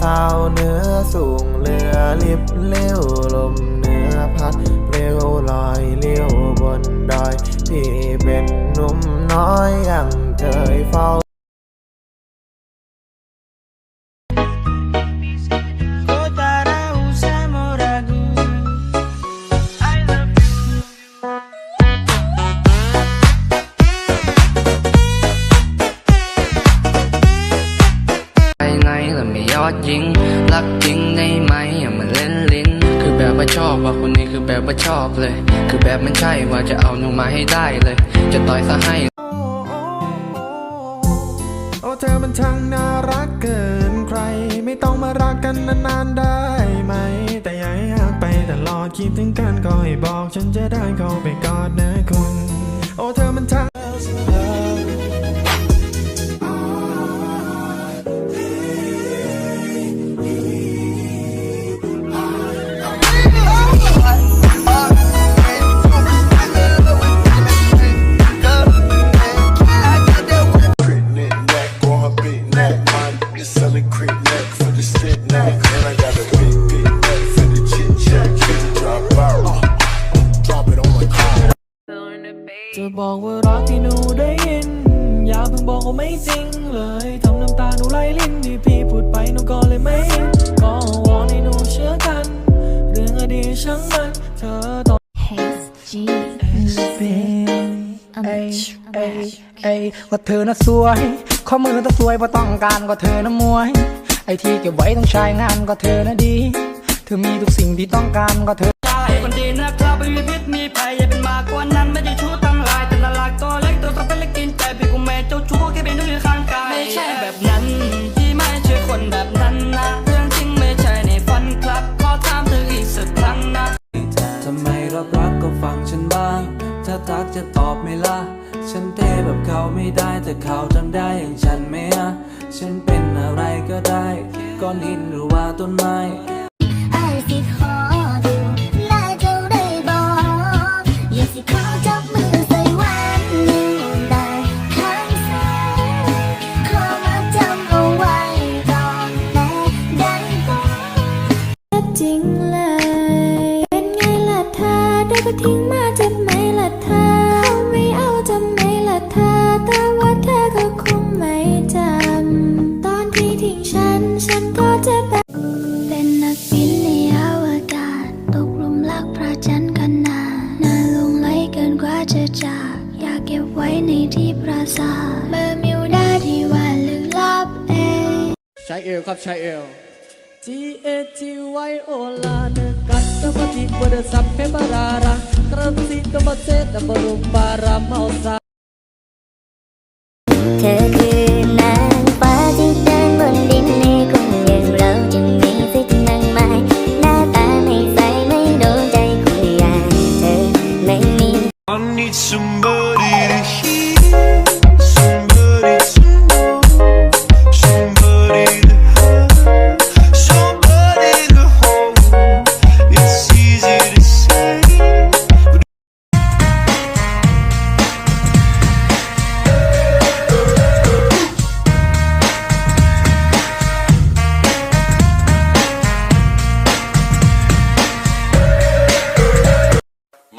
สาวเนื้อสูงเรือลิบเลี้ยวลมเนื้อพัดเร็วลอยเลี้ยวบนดอย พี่เป็นหนุ่มน้อยยังเคยเฝ้า ดยิง รักจริงได้ไหมอย่ามาเล่นลิ้น คือแบบว่าชอบว่าคนนี้คือแบบว่าชอบเลย คือแบบมันใช่ว่าจะเอาหนูมาให้ได้เลย จะต่อยซะให้ โอ้เธอมันช่างน่ารักเกินใคร ไม่ต้องมารักกันนานๆได้ไหม แต่อย่าให้ห่างไปตลอดคิดถึงกันก็ให้บอก ฉันจะได้เข้าไปกอดนะคุณ โอ้เธอมันช่าง จะบอกว่ารักที่หนูได้ยิน อย่าเพิ่งบอกว่าไม่จริงเลยทำน้ำตาหนูไหลลิ้นที่พี่พูดไปหนูก็เลยไม่อินก็วอนให้หนูเชื่อกัน เรื่องอดีตช่างมันเธอต้อง G เอ้ยเอ้ยเอ้ยว่าเธอน่ะสวย ข้อมือต้องสวยเพราะต้องการก็เธอน่ะมวย ไอที่เก็บไว้ต้องใช้งานก็เธอน่ะดี เธอมีทุกสิ่งที่ต้องการก็เธอ คนดีนะครับไม่มีพิษมีภัยอย่าเป็นมากกว่านั้นไม่ได้ชู้ตั้งหลายแต่ละหลักตัวเล็กตัวต่อไปเล็กกินใจพี่กูแม่เจ้าชู้แค่เป็นทุกอย่างข้างกายไม่ใช่แบบนั้นที่ไม่ใช่คนแบบนั้นนะเรื่องจริงไม่ใช่ในฝันครับขอถามเธออีกสักครั้งนะทำไมรับรักก็ฟังฉันบ้าง ถ้าทักจะตอบไม่ละฉันเทแบบเขาไม่ได้แต่เขาทำได้อย่างฉันไหมอะฉันเป็นอะไรก็ได้ก้อนหินหรือว่าต้นไม้ ก็ทิ้งมาเจ็บไหมล่ะเธอเขาไม่เอาจำไหมล่ะเธอ แต่ว่าเธอก็คงไม่จำ ตอนที่ทิ้งฉัน ฉันก็เจ็บแบบเป็นนักบินในอวกาศ ตกหลุมรักพระจันทร์กันนานนานลงไหลเกินกว่าจะจาก อยากเก็บไว้ในที่ปราสาทเบอร์มิวดาที่ว่าลึกลับเองใช้เอวครับใช้เอว G A G Y O ลาเนกัดตะปฏิบดสัพเพบาราระกระสิตบเซตบรุมบารามเมาสาเธอคือนางฟ้าที่เดินบนดินในคนอย่างเราจึงมีสิทธิ์นั่งไม้หน้าตาไม่ใสไม่โดนใจคนอย่างเธอไม่มี I need somebody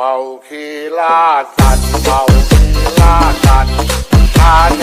เมาขี้ล่าสัตว์เมาขี้ล่าสัตว์ทาแ